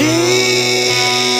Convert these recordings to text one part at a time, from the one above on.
X.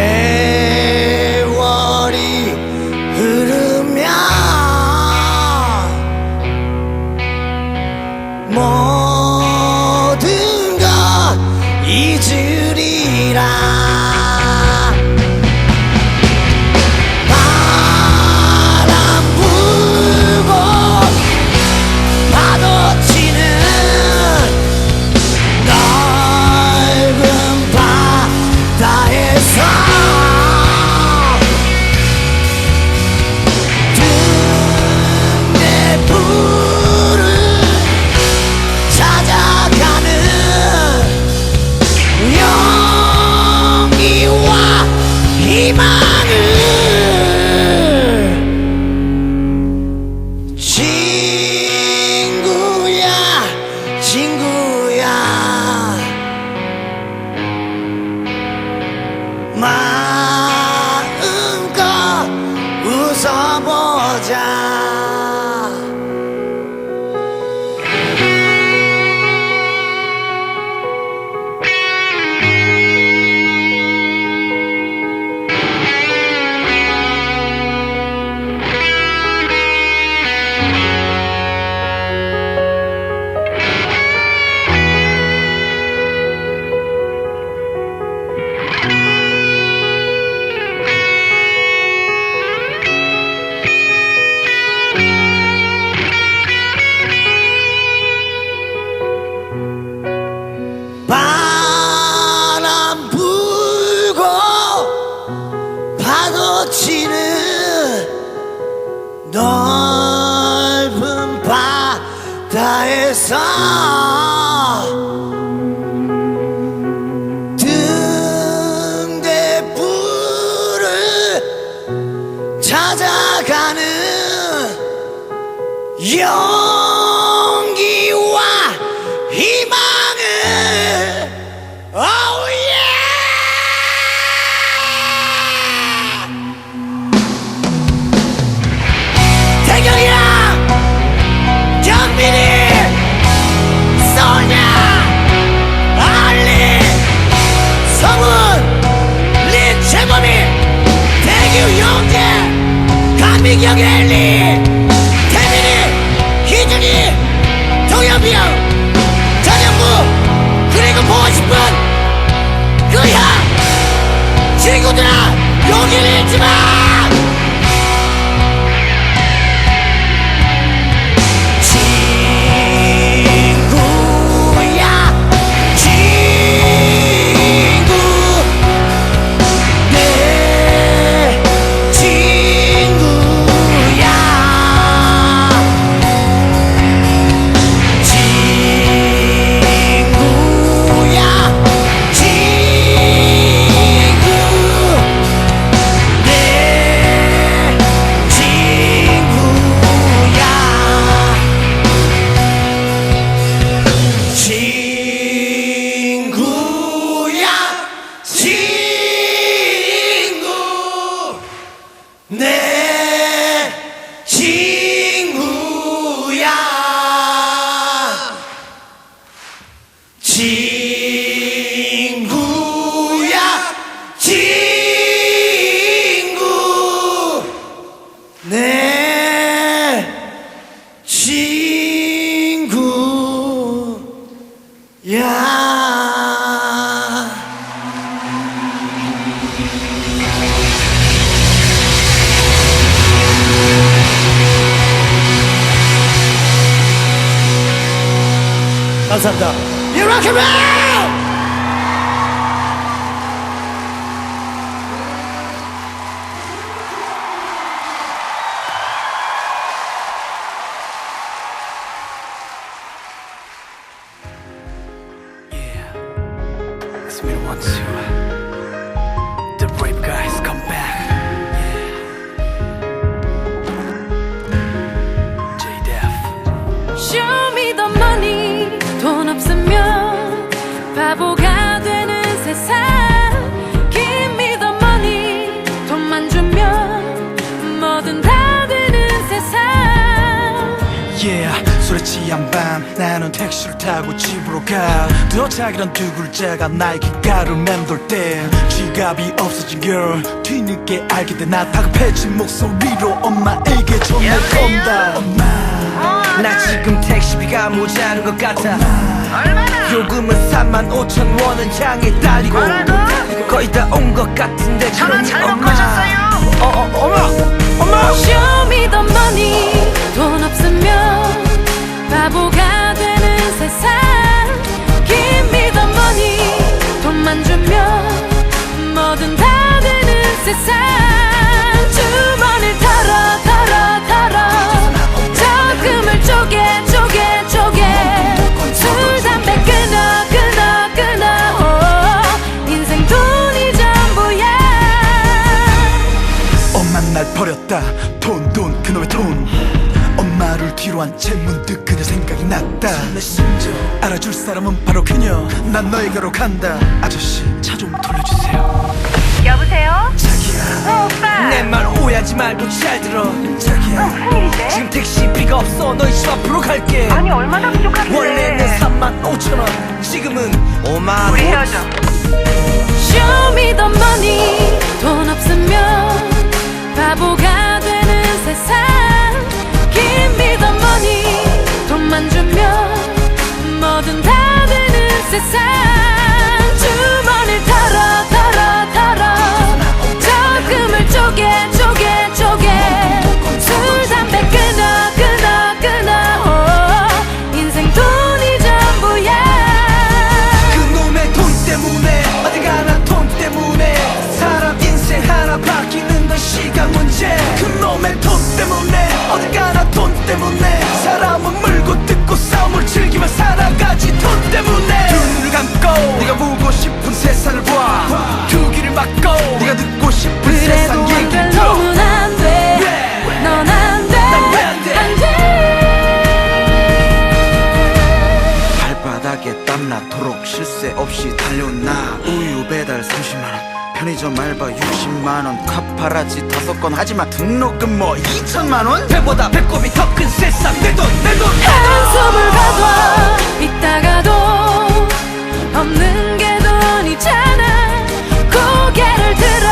É. 파도 치는 넓은 바다에서 내 친구야. 친구야. 친구. 내 친구야. You rock and we don't want to. Yeah, 술에 취한 밤 나는 택시를 타고 집으로 가. 도착이란 두 글자가 나의 귓가를 맴돌 때 지갑이 없어진 girl 뒤늦게 알게 돼나 다급해진 목소리로 엄마에게 전화를 건다. 엄마 나 지금 택시비가 모자란 것 같아. 요금은 3만 5천 원을 향해 달리고. 거의 다 온 것 같은데 그러니 엄마. 어, 어, 엄 버렸다. 돈 돈 그놈의 돈. 엄마를 뒤로 한 채 문득 그녀 생각이 났다. 알아줄 사람은 바로 그녀. 난 너에게로 간다. 아저씨 차 좀 돌려주세요. 여보세요? 자기야 어, 오빠. 내 말 오해하지 말고 잘 들어. 자기야 무슨 일인데? 지금 택시비가 없어. 너희 집 앞으로 갈게. 아니 얼마나 부족하길래? 원래는 3만 5천 원. 지금은 5만 우리 헤어져. Show me the money. 돈 없으면 바보가 되는 세상. Give me 돈만 주면 뭐든 다 되는 세상. 주머니를 털어 털어 털어. 적금을 쪼개 쪼개 편의점 알바 60만원 카파라지 다섯 건. 하지만 등록금 뭐 2천만원? 배보다 배꼽이 더 큰 세상 내 돈 내돈. 한숨을 가둬 있다가도 없는 게 돈이잖아 고개를 들어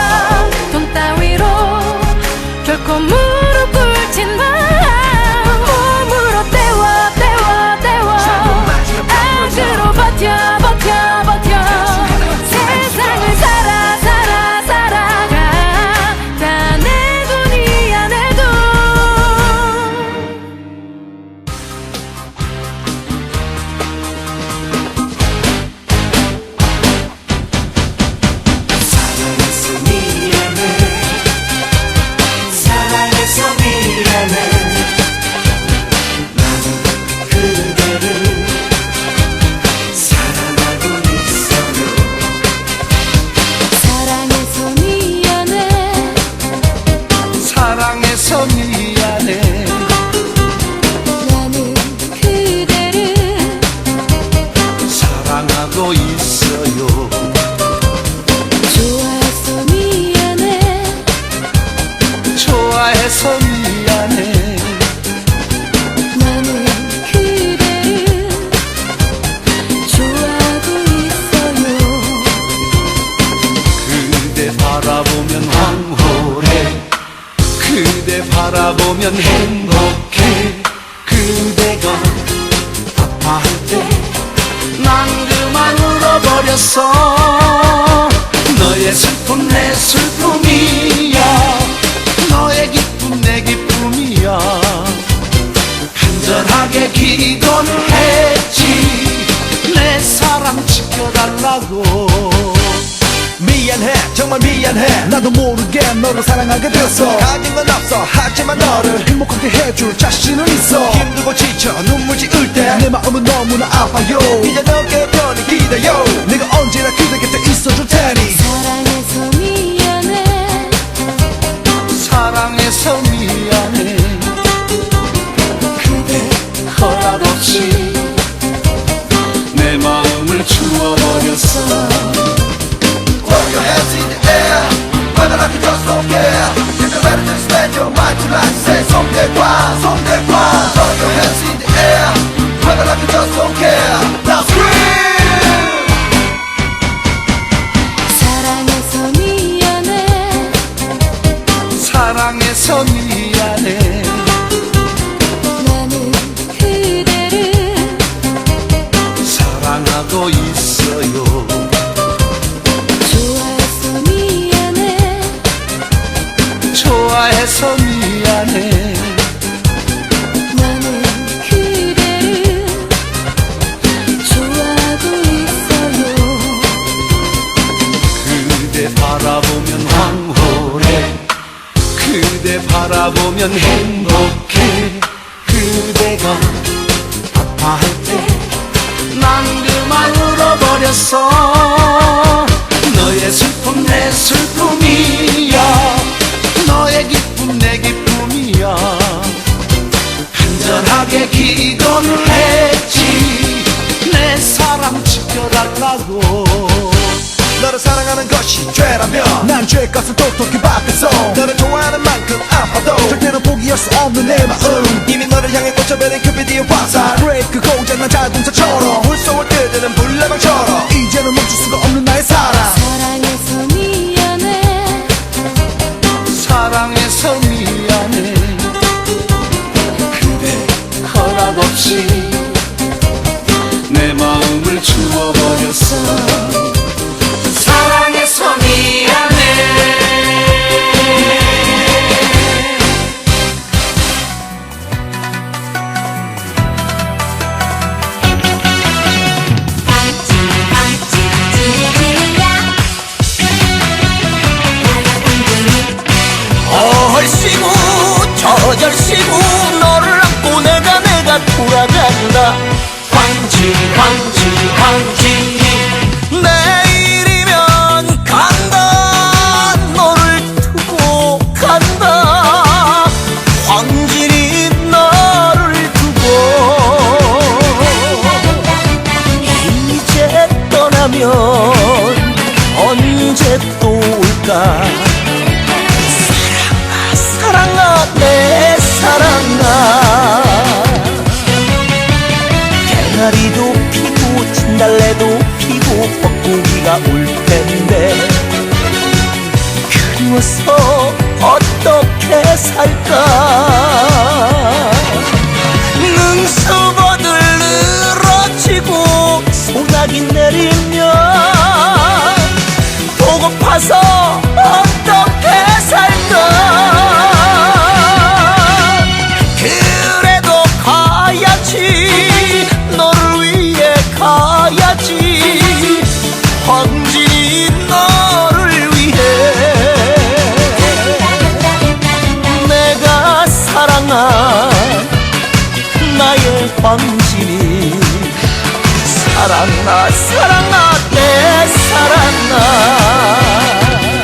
하게 되었어. 가진 건 없어. 하지만 너를 행복하게 해줄 자신은 있어. 힘들고 지쳐 눈물 지을 때 내 마음은 너무나 아파요. 이제 너의 편이 기다려 내가 언제나 그대 곁에 있어줄 테니. 사랑해서 미안해 사랑해서 미안해 그대 허락 없이 내 마음을 주워버렸어 하고 있어요. 좋아해서 미안해. 좋아해서 미안해. 나는 그대를 좋아하고 있어요. 그대 바라보면 황홀해. 그대 바라보면 행복해. 그대가 아파할 때 버렸어. 너의 슬픔 내 슬픔이야 너의 기쁨 내 기쁨이야 간절하게 기도를 했지. 내 사랑 지켜달라고. 너를 사랑하는 것이 죄라면 난 죄값을 똑똑히 받겠어. 너를 좋아하는 만큼 아파도 절대로 포기할 수 없는 내 마음. 이미 너를 향해 꽂혀버린 큐피드의 화살 브레이크 고장난 자동차처럼 개나리도 피고 진달래도 피고 벚고기가 올 텐데 그리워서 어떻게 살까? 능수버들 늘어지고 소나기 내리면 보고파서 어떻게 살까